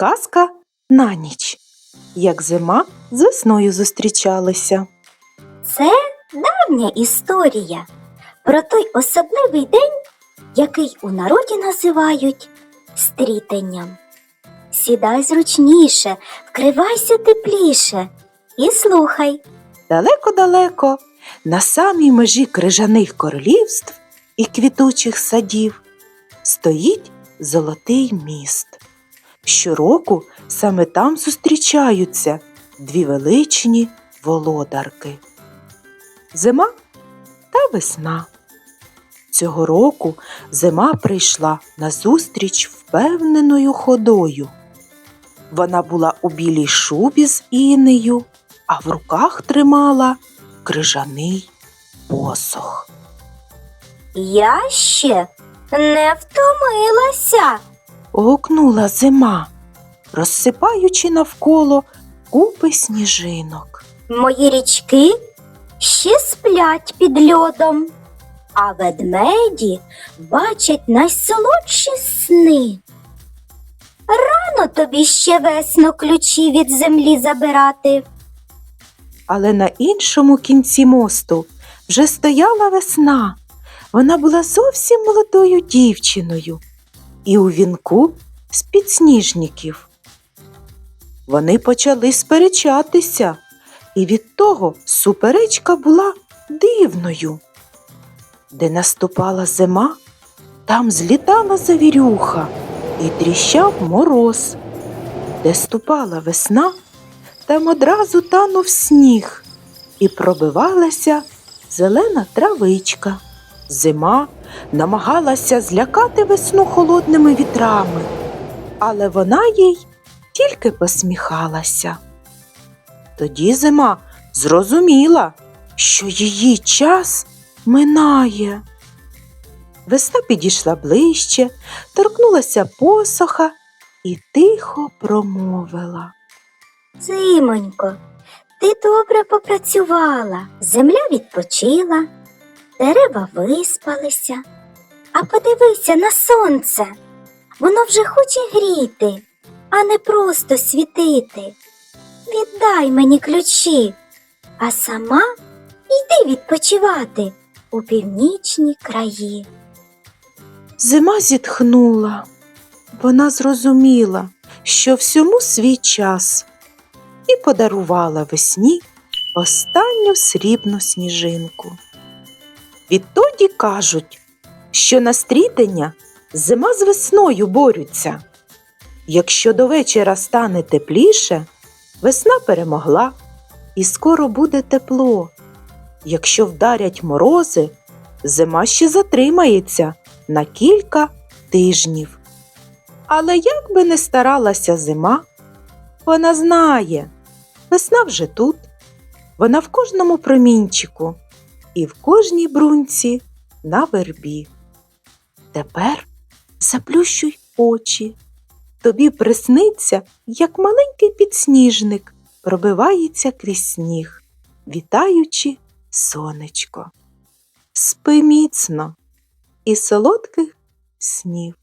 Казка на ніч. Як зима з весною зустрічалися. Це давня історія про той особливий день, який у народі називають стрітенням. Сідай зручніше, вкривайся тепліше і слухай. Далеко-далеко, на самій межі крижаних королівств і квітучих садів, стоїть золотий міст. Щороку саме там зустрічаються дві величні володарки. Зима та весна. Цього року зима прийшла назустріч впевненою ходою. Вона була у білій шубі з інею, а в руках тримала крижаний посох. Я ще не втомилася. Гукнула зима, розсипаючи навколо купи сніжинок. Мої річки ще сплять під льодом, а ведмеді бачать найсолодші сни. Рано тобі ще весно ключі від землі забирати. Але на іншому кінці мосту вже стояла весна. Вона була зовсім молодою дівчиною і у вінку з підсніжників. Вони почали сперечатися, і від того суперечка була дивною. Де наступала зима, там злітала завірюха і тріщав мороз. Де ступала весна, там одразу танув сніг і пробивалася зелена травичка. Зима намагалася злякати весну холодними вітрами, але вона їй тільки посміхалася. Тоді зима зрозуміла, що її час минає. Весна підійшла ближче, торкнулася посоха і тихо промовила. Зимонько, ти добре попрацювала, земля відпочила, дерева виспалися. А подивися на сонце. Воно вже хоче гріти, а не просто світити. Віддай мені ключі, а сама йди відпочивати у північні краї. Зима зітхнула. Вона зрозуміла, що всьому свій час, і подарувала весні останню срібну сніжинку. Відтоді кажуть, що на стрітення зима з весною борються. Якщо до вечора стане тепліше, весна перемогла, і скоро буде тепло. Якщо вдарять морози, зима ще затримається на кілька тижнів. Але як би не старалася зима, вона знає, весна вже тут, вона в кожному промінчику і в кожній брунці на вербі. Тепер заплющуй очі. Тобі присниться, як маленький підсніжник пробивається крізь сніг, вітаючи сонечко. Спи міцно і солодких снів.